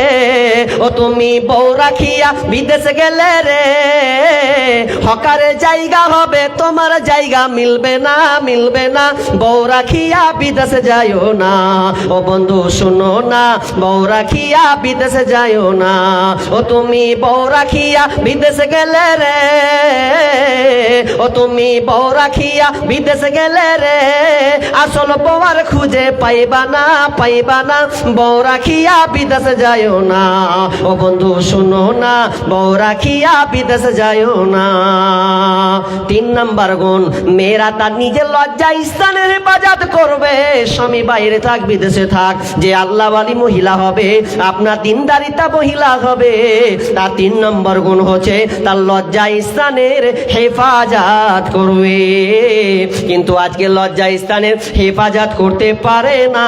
é. ও তুমি বউ রাখিয়া বিদেশে গেলে রে। হকারে জায়গা হবে, তোমার জায়গা মিলবে না মিলবে না। বউ রাখিয়া বিদেশে যাইও না। ও বন্ধু, শুনো না, বউ রাখিয়া বিদেশে যাইও না। ও তুমি বউ রাখিয়া বিদেশে গেলে রে। ও তুমি বউ রাখিয়া বিদেশে গেলে রে। আসল বউয়ার খুঁজে পাইবা না পাইবা না। বউ রাখিয়া বিদেশে যাইও না। ও বন্ধু, শুনো না বউ রাখিয়া বিদেশে যাইও না। তিন নাম্বার গুণ, মেয়েরা তার নিজের লজ্জা স্থানের হেফাজত করবে। স্বামী বাইরে থাক, বিদেশে থাক, যে আল্লাহওয়ালি মহিলা হবে, আপনার দিনদারিতা মহিলা হবে। তার তিন নম্বর গুণ হচ্ছে, তার লজ্জা স্থানের হেফাজত করবে। কিন্তু আজকে লজ্জা স্থানের হেফাজত করতে পারে না।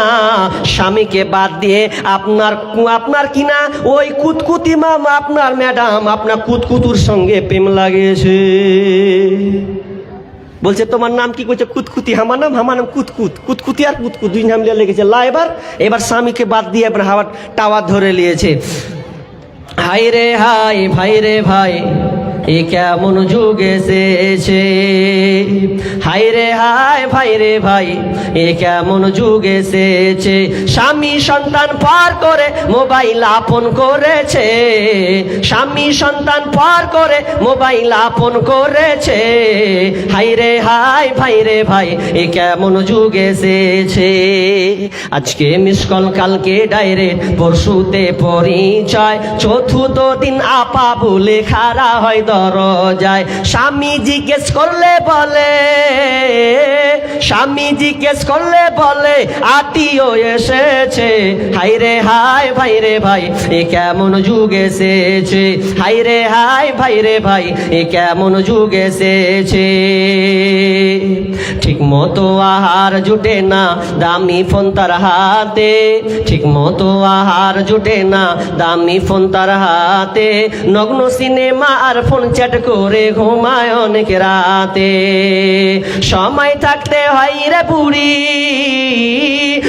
স্বামীকে বাদ দিয়ে আপনার আপনার কিনা ওই কুতকুতি মাম আপনার ম্যাডাম, আপনার কুতকুতুর সঙ্গে প্রেম লাগিয়েছে বলছে, তোমার নাম কি? করছে কুতকুতি। আমার নাম আমার নাম কুতকুত। কুতকুতি আর কুতকুত, দুই নাম লিয়ে লেগেছে লা এবার এবার স্বামীকে বাদ দিয়ে এবার হাওয়ার টাওয়ার ধরে নিয়েছে। হাই রে হাই ভাই রে, ভাই। এ কেমন যুগ এসেছে? হাই রে হাই ভাই রে, ভাই, এ কেমন যুগ এসেছে? স্বামী সন্তান পার করে মোবাইল আপন করেছে। স্বামী সন্তান পার করে মোবাইল আপন করেছে। হাই রে হাই ভাই রে, ভাই, এ কেমন যুগ এসেছে? আজকে মিস কল কালকে ডাইরেক্ট পরশুতে পরিচয়। চতুর্থ দিন আপা বলে খারা হয় দরজায় স্বামী জিজ্ঞেস করলে বলে স্বামী জিজ্ঞেস করলে বলে, আত্মীয় এসেছে? হাই রে হাই ভাই রে, ভাই, এ কেমন যুগ এসেছে? হাই রে হাই ভাই রে, ভাই, এ কেমন যুগ এসেছে? ঠিক মতো আহার জুটে না দামি ফোন তার হাতে। ঠিক মতো আহার জুটে না দামি ফোন তার হাতে। নগ্ন সিনেমা আর ফোন চ্যাট করে ঘুমায় অনেক রাতে। সময় থাকতে হয় রে বুড়ি।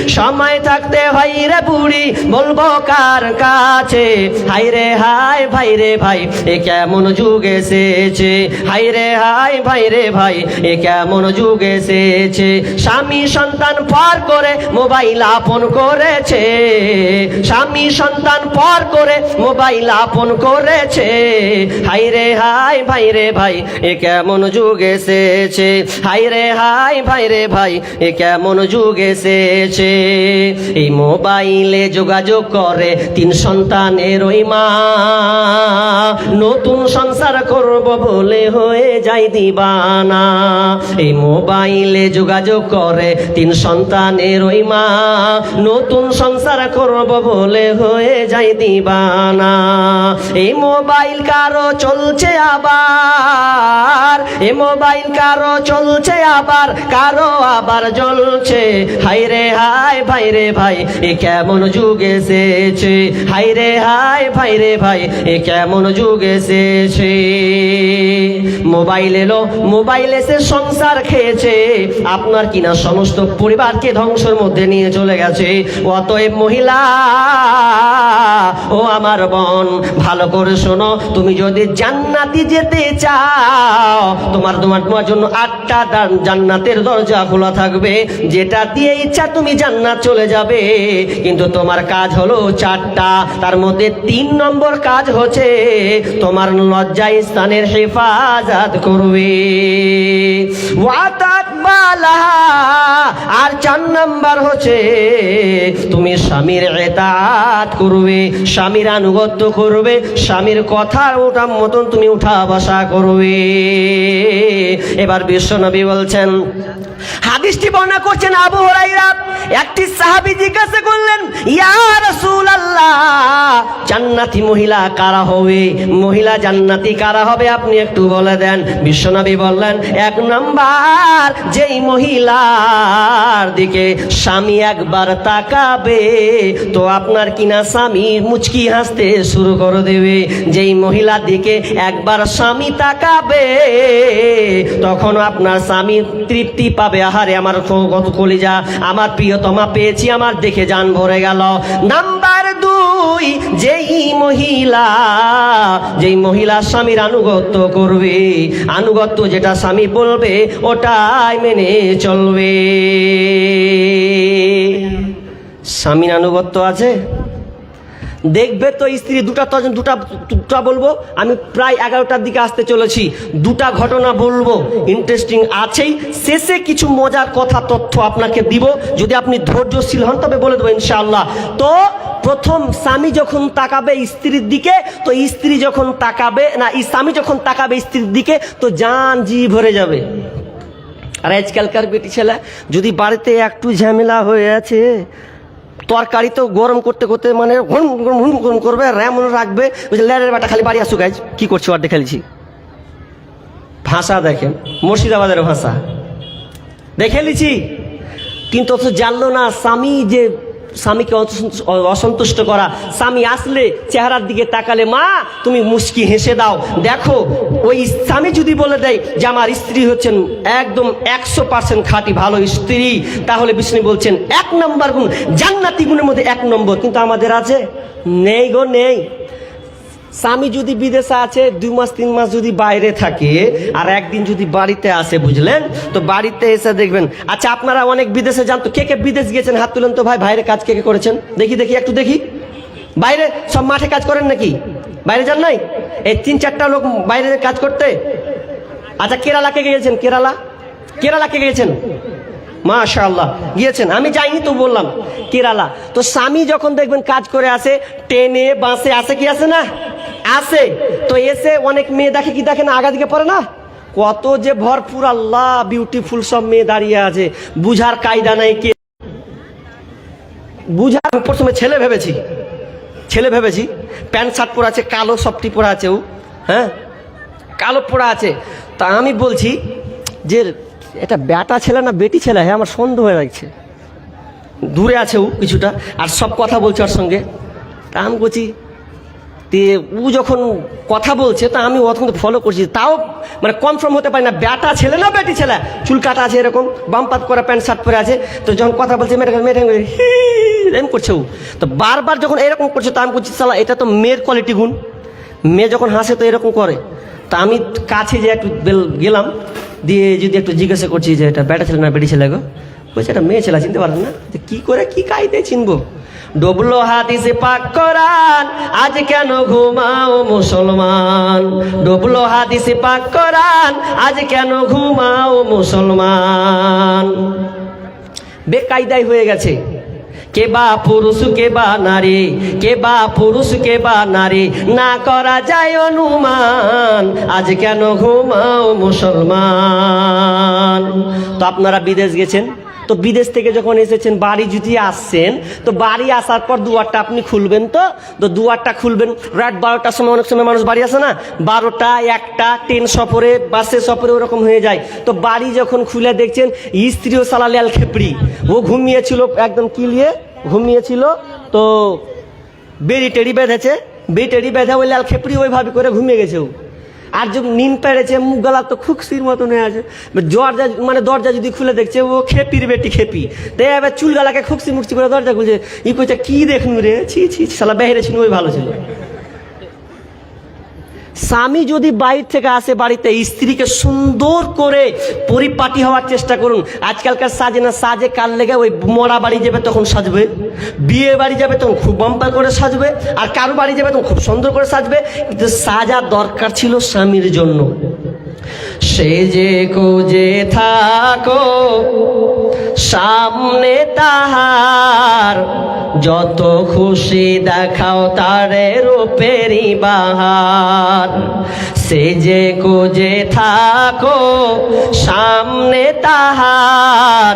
সময় থাকতে হয় রে বুড়ি, বলব কার কাছে? হাই রে হাই ভাই রে ভাই, এ কেমন যুগ এসেছে? হাই রে হাই ভাই রে ভাই, এ কেমন যুগ এসেছে? স্বামী সন্তান পার করে মোবাইল আপন করেছে। স্বামী সন্তান পার করে মোবাইল আপন করেছে। হাই রে হাই ভাই রে ভাই, এ কেমন যুগ এসেছে? হাই রে হাই ভাই রে ভাই, এ কেমন যুগ এসেছে? এই মোবাইলে যোগাযোগ করে তিন সন্তানের ওই মা। নতুন সংসার করব বলে হয়ে যাই দিবানা। এই মোবাইলে যোগাযোগ করে তিন সন্তানের ওই মা। নতুন সংসার করব বলে হয়ে যাই দিবানা। এই মোবাইল কারও চলছে আবার। এ মোবাইল কারও চলছে আবার। কারও আবার জ্বলছে। হাই রে হাই ভাই রে ভাই এ কেমন যুগ এসেছে? হাই রে হাই ভাই রে ভাই এ কেমন যুগ এসেছে? মোবাইল এলো, মোবাইল এসে সংসার খেয়েছে। আপনার কিনা সমস্ত পরিবারকে ধ্বংসের মধ্যে নিয়ে চলে গেছে। অতএব মহিলা, ও আমার বোন, ভালো করে শোনো, তুমি যদি জান্নাতি যেতে চাও, তোমার তোমার তোমার জন্য আটটা জান্নাতের দরজা খোলা থাকবে, যেটা দিয়ে ইচ্ছা তুমি জান্নাত চলে যাবে। কিন্তু তোমার কাজ হলো চারটা, তার মধ্যে তিন নম্বর কাজ হচ্ছে তোমার লজ্জা স্থানের হেফাজত করবে। আর চার নাম্বার হচ্ছে তুমি স্বামীর এতাত করবে, স্বামীর আনুগত্য করবে, স্বামীর কথা ওটার মতন তুমি উঠা বসা করবে। এবার বিশ্বনবী বলছেন হাদিসটি বর্ণনা করছেন আবু হরাইরা একটি সাহাবি জিজ্ঞাসা ইয়া রাসূলুল্লাহ, জান্নাতি মহিলা কারা হবে? মহিলা জান্নাতি কারা হবে আপনি একটু বলে দেন। বিশ্বনবী বললেন, এক নাম্বার, যেই মহিলার দিকে স্বামী একবার তাকাবে, তো আপনার কিনা স্বামী মুচকি হাসতে শুরু করে দেবে। যেই মহিলার দিকে একবার স্বামী তাকাবে, তখন আপনার স্বামী তৃপ্তি পাবে। আহারে, আমার কত কলিজা, আমার প্রিয়তমা পেয়েছি, আমার দেখে যান ভরে গেল। নাম্বার দুই, যেই মহিলা যেই মহিলা স্বামীর আনুগত্য করবে, আনুগত্য যেটা স্বামী বলবে, ওটাই মেনে চলবে। স্বামীর আনুগত্য আছে? দেখবে তো স্ত্রী দুটা তো দুটা দুটা বলব। আমি প্রায় এগারোটার দিকে আসতে চলেছি। দুটা ঘটনা বলব। ইন্টারেস্টিং আছেই। শেষে কিছু মজার কথা, তথ্য আপনাকে দিব। যদি আপনি ধৈর্যশীল হন, তবে বলে দেবো ইনশাআল্লাহ। তো প্রথম স্বামী যখন তাকাবে স্ত্রীর দিকে, তো স্ত্রী যখন তাকাবে, না স্বামী যখন তাকাবে স্ত্রীর দিকে, তো জান জি ভরে যাবে। আর আজকালকার বেটি ছেলে, যদি বাড়িতে একটু ঝামেলা হয়ে আছে তরকারি তো গরম করতে করতে মানে হুম গরম হুম গরম করবে, র্যাম রাখবে। ল্যারের বাটা খালি বাড়ি আসুক আজ কী করছ দেখে ভাষা দেখেন, মুর্শিদাবাদের ভাষা। দেখে লিছি কিন্তু অথচ জানলো না, স্বামী যে স্বামীকে অসন্তুষ্ট করা। স্বামী আসলে চেহারার দিকে তাকালে, মা, তুমি মুস্কি হেসে দাও। দেখো, ওই স্বামী যদি বলে দেয় যে আমার স্ত্রী হচ্ছেন একদম একশো পার্সেন্ট খাঁটি ভালো স্ত্রী, তাহলে বিষ্ণু বলছেন, এক নম্বর গুণ, জান্নাতি গুণের মধ্যে এক নম্বর কিন্তু আমাদের আছে? নেই গো, নেই। স্বামী যদি বিদেশে আছে, দুই মাস, তিন মাস যদি বাইরে থাকে, আর একদিন যদি বাড়িতে আসে বুঝলেন? তো বাড়িতে এসে দেখবেন আচ্ছা আপনারা অনেক বিদেশে যান, তো কে কে বিদেশ গিয়েছেন? হাত তুলেন তো ভাই, বাইরে কাজ কে কে করেছেন? দেখি দেখি, একটু দেখি। বাইরে সব মাঠে কাজ করেন নাকি? বাইরে যান নাই? এই তিন, চারটা লোক বাইরে কাজ করতে? আচ্ছা কেরালা কে গিয়েছেন? কেরালা? কেরালা কে গিয়েছেন? মাশাল্লাহ গিয়েছেন। আমি যাইনি তো বললাম, কেরালা। তো স্বামী যখন দেখবেন কাজ করে আসে ট্রেনে বাসে আসে কি আসে না? আসে তো এসে অনেক মেয়ে দেখে কি দেখে না? আগা দিকে পড়ে না? কত যে ভরপুর আল্লাহ বিউটিফুল সব মেয়ে দাঁড়িয়ে আছে। বুঝার কায়দা নাই কে। বুঝার প্রথমে ছেলে ভেবেছি। ছেলে ভেবেছি। প্যান্ট শার্ট পরা আছে, কালো সবটি পরা আছে ও। হ্যাঁ? কালো পড়া আছে। তা আমি বলছি যে, এটা ব্যাটা ছেলে না বেটি ছেলে? হ্যাঁ আমার সন্দেহ হয়ে লাগছে। দূরে আছে ও কিছুটা। আর সব কথা বলছে ওর সঙ্গে। তা আমি বলছি ও যখন কথা বলছে, তা আমি অতক্ষণ ফলো করছি। তাও মানে কনফার্ম হতে পারি না, ব্যাটা ছেলে না বেটি ছেলে? চুল কাটা আছে এরকম বামপাত করা প্যান্ট শার্ট পরে আছে। তো যখন কথা বলছে মেয়েটা মেয়েটা এরকম করছে ও। তো বারবার যখন এরকম করছে, তা আমি বলছি, সালা, এটা তো মেয়ের কোয়ালিটি গুণ। মেয়ে যখন হাসে তো এরকম করে। তা আমি কাছে যে একটু গেলাম, দিয়ে যদি একটু জিজ্ঞাসা করছি যে, এটা ব্যাটা ছেলে না বেটি ছেলে গো? বলছে, এটা মেয়ে ছেলে, চিনতে পারেন না? যে, কি করে, কি কায়দে চিনবো? ডবলো হাদিসে পাক করান আজ কেন ঘুমাও মুসলমান? ডবলো হাদিসে পাক করান আজ কেন ঘুমাও মুসলমান? বেকায়দাই হয়ে গেছে। কে বা পুরুষ, কে বা নারী, কে বা পুরুষ, কে বা নারী, না করা যায় অনুমান, আজ কেন ঘুমাও মুসলমান? তো আপনারা বিদেশ গেছেন? তো বিদেশ থেকে যখন এসেছেন, বাড়ি যদি আসছেন, তো বাড়ি আসার পর দুয়ারটা আপনি খুলবেন তো? তো দুয়ারটা খুলবেন, রাত বারোটার সময় অনেক সময় মানুষ বাড়ি আসে না? বারোটা, একটা, ট্রেন সফরে, বাসে সফরে ওরকম হয়ে যায়। তো বাড়ি যখন খুলে দেখছেন, স্ত্রীও সালালে খেপড়ি ও ঘুমিয়েছিল, একদম কিলিয়ে ঘুমিয়েছিল, তো বেড়ি টেড়ি বেঁধেছে। বেড়ি টেড়ি বেঁধে ওই লাল খেপড়ি ওইভাবে করে ঘুমিয়ে গেছে ও। আর যে নিন পেড়েছে মুখ গলা তো খুকসির মতন হয়ে আছে। দরজা মানে দরজা যদি খুলে দেখছে, ও খেপির বেটি, খেপি। তাই এবার চুল গলাকে খুকসি মুখসি করে দরজা খুলছে। ই কইছে, কি দেখনু রে? ছি ছি শালা বেহেরে ছিল ওই ভালো ছিল। স্বামী যদি বাইরে থেকে আসে বাড়িতে, স্ত্রীকে সুন্দর করে পরিপাটি হওয়ার চেষ্টা করুন। আজকালকার সাজে না সাজে কাল লেগে ওই মরা বাড়ি যাবে তখন সাজবে, বিয়ে বাড়ি যাবে তখন খুব বাম্পার করে সাজবে, আর কারও বাড়ি যাবে তখন খুব সুন্দর করে সাজবে, কিন্তু সাজা দরকার ছিল স্বামীর জন্য। সে যে কোজে থাকো সামনে তাহার, যত খুশি দেখাও তারে রূপেরি বাহার। সে যে কুজে থাকো সামনে তাহার,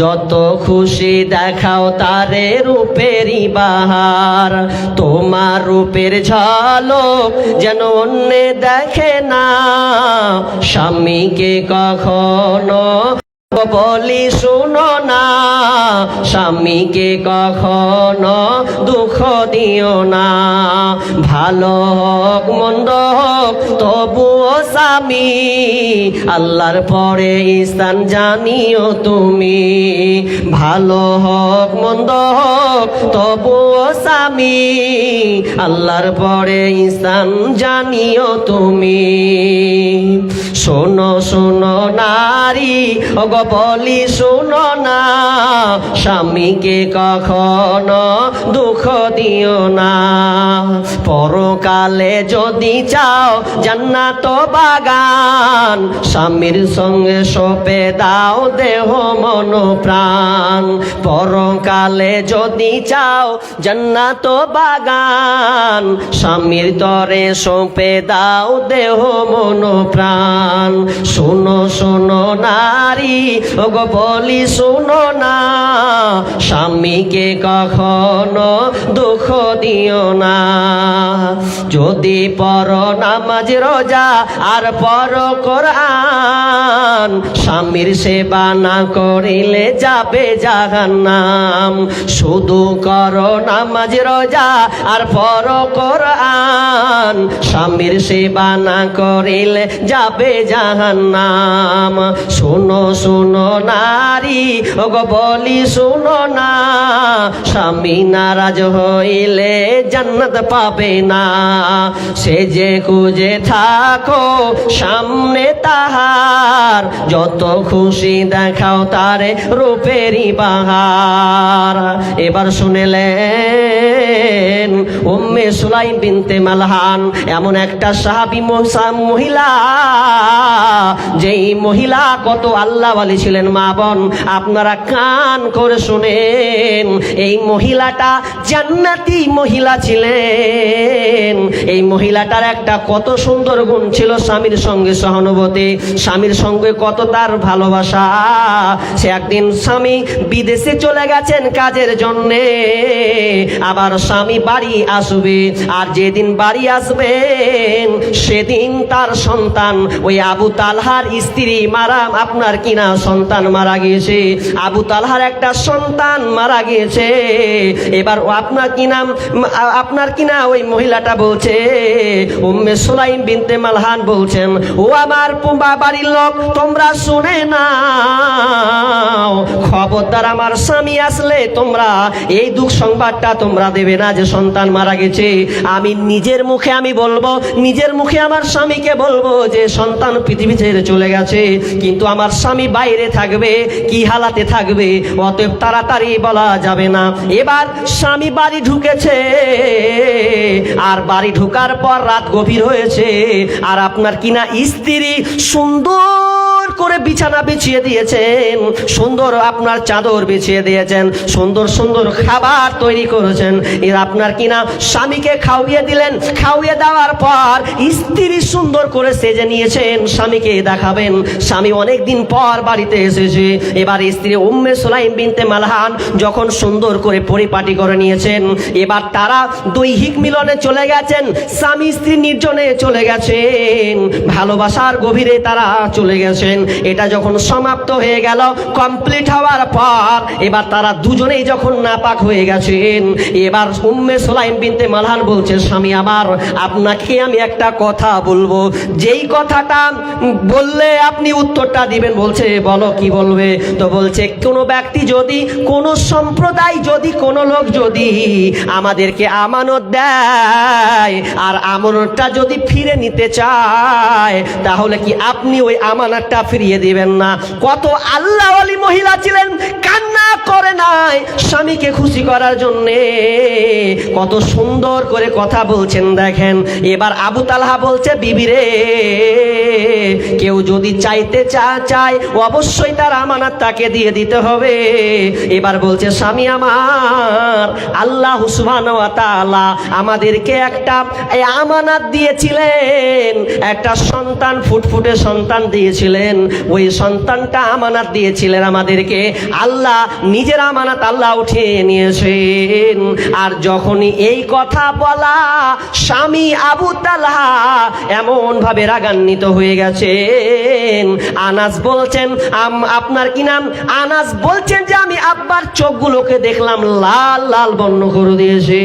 যত খুশি দেখাও তারে রূপেরি বাহার। তোমার রূপের ঝলক যেন অন্যে দেখে না, স্বামীকে কখনো বলি শুনো না। স্বামীকে কখনো দুঃখ দিও না। ভালো হোক, মন্দ হোক, তবুও স্বামী, আল্লাহর পরে স্থান জানিও তুমি। ভালো হোক, মন্দ হোক, তবুও স্বামী, আল্লাহর পরে স্থান জানিও তুমি। শোনো শোনো নারী ওগ বলি শোনো না, স্বামীকে কখনো দুঃখ দিও না। পরকালে যদি চাও জান্নাত বাগান, স্বামীর সঙ্গে সপে দাও দেহ মন প্রাণ। পরকালে যদি চাও জান্নাত বাগান, স্বামীর তরে সপে দাও দেহ মন প্রাণ। শোনো শোনো নারী ওগো বলি শুনো না স্বামীকে কখনো দুঃখ দিও না। যদি পর নামাজ রোজা আর পর কোরআন, স্বামীর সেবা না করিলে যাবে জাহান্নাম। শুধু করো নামাজ রোজা আর পর কোরআন, স্বামীর সেবা না করিলে যাবে জাহান্নাম। শোনো শোনো নারী, ওগো বলি শোনো না, স্বামী নারাজ হইলে জান্নাত পাবে না। সে যে খুঁজে থাকো সামনে তাহার, যত খুশি দেখাও তারে রূপেরই বাহার। এবার শুনেলেন, উম্মে সুলাইম বিনতে মালহান, এমন একটা সাহাবি মহিলা, যেই মহিলা কত আল্লাহ আল্লাহওয়ালি ছিলেন মা বোন, আপনারা কান করে শুনেন, এই মহিলাটা জান্নাতি মহিলা ছিলেন। এই মহিলাটার একটা কত সুন্দর গুণ ছিল স্বামীর সঙ্গে সহানুভূতি। স্বামীর সঙ্গে কত তার ভালোবাসা। সে একদিন স্বামী বিদেশে চলে গেছেন কাজের জন্যে। আবার স্বামী বাড়ি আসবে আর যেদিন বাড়ি আসবেন, সেদিন তার সন্তান, ওই আবু তালহার স্ত্রী মারা, আপনার কিনা সন্তান মারা গিয়েছে? আবু তালহার একটা সন্তান মারা গিয়েছে। এবার আপনার কি নাম আপনার কিনা ওই মহিলাটা বলছে, উম্মে সুলাইম বিনতে মালহান বলছেন, ও আমার পুম্বা বাড়ির লোক, তোমরা শুনে নাও। খবরদার আমার স্বামী আসলে, তোমরা এই দুঃখ সংবাদটা তোমরা দেবে না যে সন্তান মারা গেছে। আমি নিজের মুখে আমি বলব, নিজের মুখে আমার স্বামীকে বলব যে সন্তান পৃথিবী ছেড়ে চলে গেছে, কিন্তু আমার স্বামী বাইরে থাকবে, কি হালাতে থাকবে, অতএব তাড়াতাড়ি বলা যাবে না। এবার স্বামী বাড়ি ঢুকেছে, আর বাড়ি ঢুকার পর রাত গভীর হয়েছে আর আপনার কিনা স্ত্রী সুন্দর করে বিছানা বিছিয়ে দিয়েছেন। সুন্দর আপনার চাদর বিছিয়ে দিয়েছেন। সুন্দর সুন্দর খাবার তৈরি করেছেন। এর আপনার কিনা স্বামীকে খাওয়িয়ে দিলেন। খাওয়িয়ে দেওয়ার পর স্ত্রী সুন্দর করে সেজে নিয়েছেন। স্বামীকে দেখাবেন। স্বামী অনেক দিন পর বাড়িতে এসেছে। এবার স্ত্রী উম্মে সুলাইম বিনতে মালহান যখন সুন্দর করে পরিপাটি করে নিয়েছেন, এবার তারা দৈহিক মিলনে চলে গেছেন। স্বামী স্ত্রী নির্জনে চলে গেছেন। ভালোবাসার গভীরে তারা চলে গেছেন। এটা যখন সমাপ্ত হয়ে গেল কমপ্লিট হওয়ার পর এবার তারা দুজনেই যখন নাপাক হয়ে গেছেন, এবার উম্মে সোলাইম বিনতে মালহান বলছে, স্বামী আমার, আপনাকে আমি একটা কথা বলব। যেই কথাটা বললে আপনি উত্তরটা দিবেন, বলছে, বলো, কি বলবে? তো বলছে, কোনো ব্যক্তি যদি, কোনো সম্প্রদায় যদি, কোনো লোক যদি আমাদেরকে আমানত দেয় আর আমানতটা যদি ফিরে নিতে চায়, তাহলে কি আপনি ওই আমানতটা ফিরিয়ে দিবেন না। কত আল্লাহওয়ালি মহিলা ছিলেন, কান্না করে নাই স্বামীকে খুশি করার জন্যে। কত সুন্দর করে কথা বলছেন, দেখেন। এবার আবু তালহা বলছে বিবিরে কেউ যদি চাইতে চা চায়, অবশ্যই তার আমানত তাকে দিয়ে দিতে হবে। এবার বলছে, স্বামী আমার, আল্লাহ ওয়া আমাদেরকে একটা আমানত দিয়েছিলেন, একটা সন্তান, ফুটফুটে সন্তান দিয়েছিলেন। ওই সন্তানটা আমানাত দিয়েছিলেন আমাদেরকে। আল্লাহ নিজের আমানাত আল্লাহ উঠিয়ে নিয়েছেন। আর যখনই এই কথা বলা, স্বামী আবু তালহা এমন ভাবে রাগান্বিত হয়ে গেছেন। আনাস বলছেন আপনার কি নাম? আনাস বলছেন যে, আমি আব্বার চোখগুলোকে দেখলাম, লাল লাল বর্ণ করে দিয়েছে।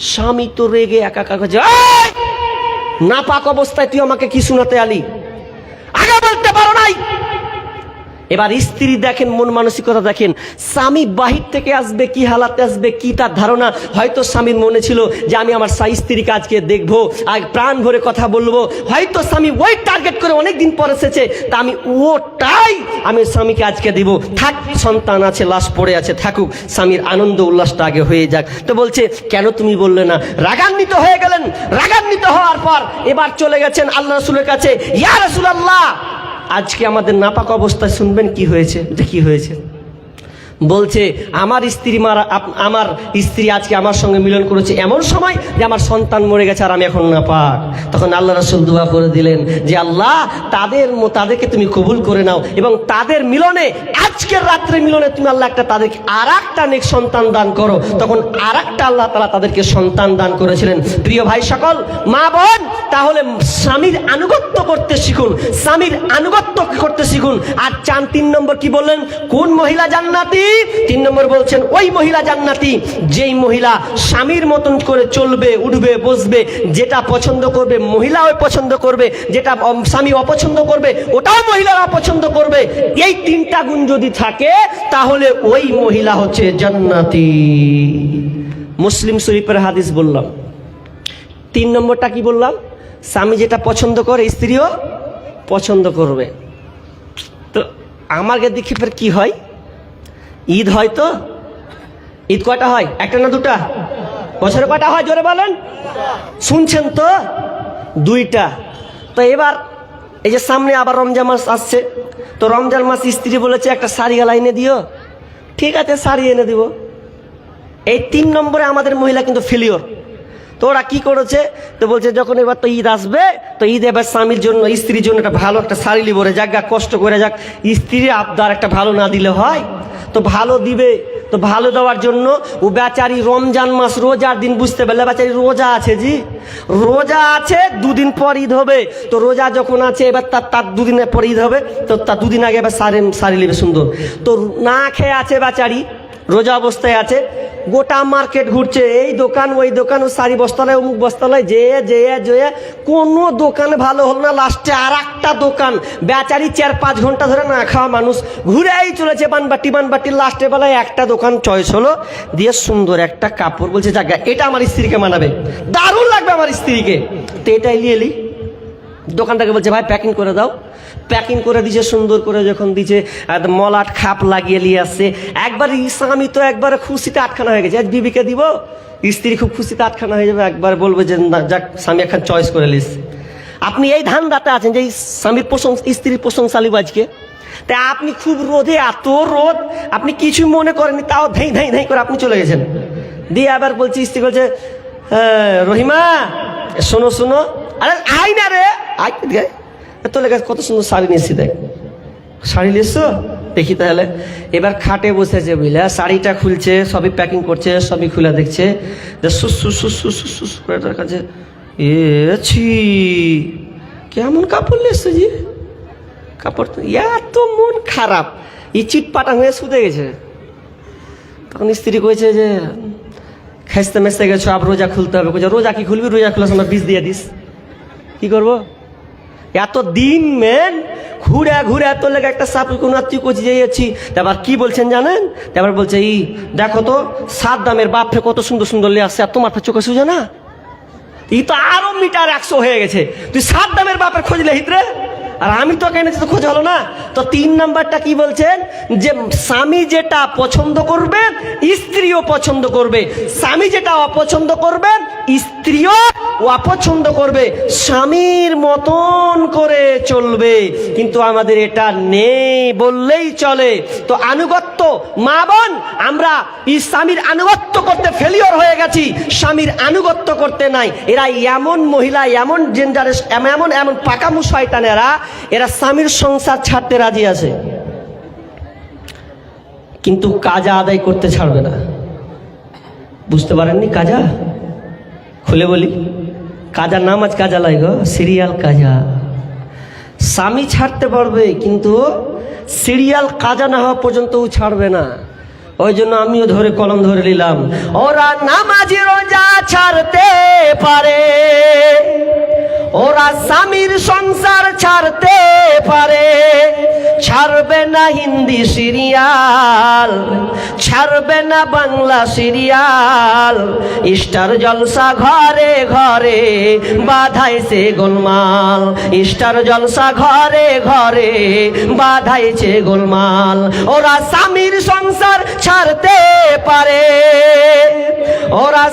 স্বামী তো রেগে একা একা করছে "এই! নাপাক অবস্থায় তুই আমাকে কি শোনাতে আলি? আগে বলতে পারো নাই। এবার স্ত্রী দেখেন, মন মানসিকতা দেখেন। স্বামী বাহির থেকে আসবে, কি হালাতে আসবে, কি তার ধারণা? হয়তো স্বামীর মনে ছিল যে আমি আমার স্ত্রীকে আজকে দেখব, আর প্রাণ ভরে কথা বলব। হয়তো স্বামী ওই টার্গেট করে অনেক দিন পর এসেছে, তা আমি ওটাই আমি স্বামীকে আজকে দিব। থাক, সন্তান আছে, লাশ পড়ে আছে, থাকুক, স্বামীর আনন্দ উল্লাসটা আগে হয়ে যাক। তো বলছে, কেন তুমি বললে না? রাগান্বিত হয়ে গেলেন, রাগান্বিত হওয়ার পর এবার চলে গেছেন আল্লাহ রসুলের কাছে, ইয়া রসুল আল্লাহ আজকে আমাদের নাপাক অবস্থায় শুনবেন কি হয়েছে যে কি হয়েছে। বলছে, আমার স্ত্রী মারা আমার স্ত্রী আজকে আমার সঙ্গে মিলন করেছে এমন সময় যে আমার সন্তান মরে গেছে আর আমি এখন না পাক তখন আল্লাহ রসুল দোয়া করে দিলেন যে, আল্লাহ, তাদের তাদেরকে তুমি কবুল করে নাও এবং তাদের মিলনে, আজকের রাত্রে মিলনে তুমি আল্লাহ একটা তাদেরকে আর একটা নেক সন্তান দান করো। তখন আর একটা আল্লাহ তালা তাদেরকে সন্তান দান করেছিলেন। প্রিয় ভাই সকল, মা বোন, তাহলে স্বামীর আনুগত্য করতে শিখুন, স্বামীর আনুগত্য করতে শিখুন। আর চান তিন নম্বর কি বললেন? কোন মহিলা জান্নাতি তিন নম্বর বলছেন, ওই মহিলা জান্নাতি, যেই মহিলা স্বামীর মতন করে চলবে, উঠবে, বসবে, যেটা পছন্দ করবে, মহিলাও পছন্দ করবে, যেটা স্বামী অপছন্দ করবে, ওটাও মহিলারা পছন্দ করবে। এই তিনটা গুণ যদি থাকে, তাহলে ওই মহিলা হচ্ছে জান্নাতি। মুসলিম শরীফের হাদিস বললাম। তিন নম্বরটা কি বললাম? স্বামী যেটা পছন্দ করে, স্ত্রীও পছন্দ করবে। তো আমাকে দেখে ফের কি হয়? ঈদ হয় তো? ঈদ কয়টা হয়? একটা না দুটা? বছরে কয়টা হয়? জোরে বলেন। শুনছেন তো? দুইটা। তো এবার এই যে সামনে আবার রমজান মাস আসছে। তো রমজান মাস স্ত্রী বলেছে, একটা শাড়ি গালা এনে দিও। ঠিক আছে, শাড়ি এনে দিব। এই তিন নম্বরে আমাদের মহিলা কিন্তু ফেলিওর তো ওরা কি করেছে? তো বলছে, যখন এবার তো ঈদ আসবে, তো ঈদ এবার স্বামীর জন্য, স্ত্রীর জন্য একটা ভালো একটা শাড়ি লিব রে। যাক গা কষ্ট করে যাক। স্ত্রীর আবদার একটা ভালো না দিলে হয়? তো ভালো দিবে। তো ভালো দেওয়ার জন্য ও বেচারি রমজান মাস রোজার দিন বুঝতে পারলে, বেচারি রোজা আছে জি? রোজা আছে, দুদিন পর ঈদ হবে। তো রোজা যখন আছে, এবার তার তার দুদিনের পর ঈদ হবে। তো তার দুদিন আগে এবার শাড়ি শাড়ি নেবে সুন্দর। তো না খেয়ে আছে বেচারি। রোজা অবস্থায় আছে। গোটা মার্কেট ঘুরছে, এই দোকান, ওই দোকান, ও শাড়ি বস্তালায়, অমুক বস্তালায়, যে যে যেয়ে কোনো দোকান ভালো হলো না। লাস্টে আর একটা দোকান, বেচারি চার পাঁচ ঘণ্টা ধরে না খাওয়া মানুষ ঘুরেই চলেছে বানবাটি বানবাটি। লাস্টে বেলায় একটা দোকান চয়েস হলো, দিয়ে সুন্দর একটা কাপড় বলছে জায়গা এটা আমার স্ত্রীকে মানাবে। দারুণ লাগবে আমার স্ত্রীকে। তো এটাই নিয়ে এলি। দোকানটাকে বলছে, ভাই প্যাকিং করে দাও। প্যাকিং করে দিছে সুন্দর করে যখন দিছে মলাট খাপ লাগিয়ে নিয়ে আসছে। একবার স্বামী তো একবারে খুশিতে আটখানা হয়ে গেছে। আজ বিবিকে দিব স্ত্রী খুব খুশিতে আটখানা হয়ে যাবে একবার বলবে যে না যাক স্বামী এখন চয়েস করে লিস আপনি এই ধান দাতে আছেন যে স্বামীর প্রশংসা স্ত্রীর প্রশংসালি আজকে। তাই আপনি খুব রোদে এত রোদ আপনি কিছু মনে করেননি তাও ধাই ধাই ধাই করে আপনি চলে গেছেন। দিয়ে আবার বলছি স্ত্রী বলছে "হ্যাঁ, রহিমা শোনো শোনো। আরে আই না রে আই। তোর লেগে কত সুন্দর শাড়ি নিয়েছি দেখ। শাড়ি নিয়েছো? দেখি তাহলে। এবার খাটে বসেছে বুঝলে শাড়িটা খুলছে, সবই প্যাকিং করছে, সবই খুলে দেখছে। কাছে, এ ছি, কেমন কাপড় নিয়েছো জি? কাপড় তো, এত মন খারাপ। ই চিটপাটা হয়ে শুতে গেছে। তখন স্ত্রী কয়েছে যে খেসতে মেসতে গেছো আবার রোজা খুলতে হবে। কইছে, রোজা কি খুলবি? রোজা খুলে সময় বিষ দিয়ে দিস। কি করব? এত দিন মেন ঘুরে ঘুরে এত লেগে একটা সাপ কুনাত্তি কচি যাইয়াছি। তারপর কি বলছেন জানেন? তারপর বলছে, এই, দেখো তো, সাত দামের বাপে কত সুন্দর সুন্দর লে আসছে আর তোমার তো চোখে সুজে না? ই তো আরও মিটার একশো হয়ে গেছে। তুই সাত দামের বাপের খোঁজলে হিতরে আর আমি তো এনেছি তো খোঁজ হলো না। তো তিন নাম্বারটা কি বলছেন? যে স্বামী যেটা পছন্দ করবে, স্ত্রীও পছন্দ করবে। স্বামী যেটা অপছন্দ করবে, স্ত্রীও অপছন্দ করবে। স্বামীর মতন করে চলবে। কিন্তু আমাদের এটা নেই বললেই চলে। তো আনুগত্য, মা বোন, আমরা স্বামীর আনুগত্য করতে ফেলিওর হয়ে গেছি। স্বামীর আনুগত্য করতে নাই। এরা এমন মহিলা, এমন জেন্ডারেস এমন এমন পাকামু শয়তানেরা এরা স্বামীর সংসার ছাড়তে রাজি আছে। কিন্তু কাজা আদায় করতে ছাড়বে না। বুঝতে পারেননি কাজা? খুলে বলি। কাজা নাম আজ কাজা লাই গো, সিরিয়াল কাজা। স্বামী ছাড়তে পারবে, কিন্তু সিরিয়াল কাজা না হওয়া পর্যন্ত ও ছাড়বে না। ওই জন্য আমিও ধরে কলম ধরে নিলাম, ওরা নামাজি রোজা ছাড়তে পারে। ওরা স্বামীর সংসার ছাড়তে পারে। ছাড়বে না হিন্দি সিরিয়াল, ছাড়বে না বাংলা সিরিয়াল। স্টার জলসা ঘরে ঘরে বাধাইছে গোলমাল। স্টার জলসা ঘরে ঘরে বাধাইছে গোলমাল। ওরা স্বামীর সংসার ছাড়তে পারে। ওরা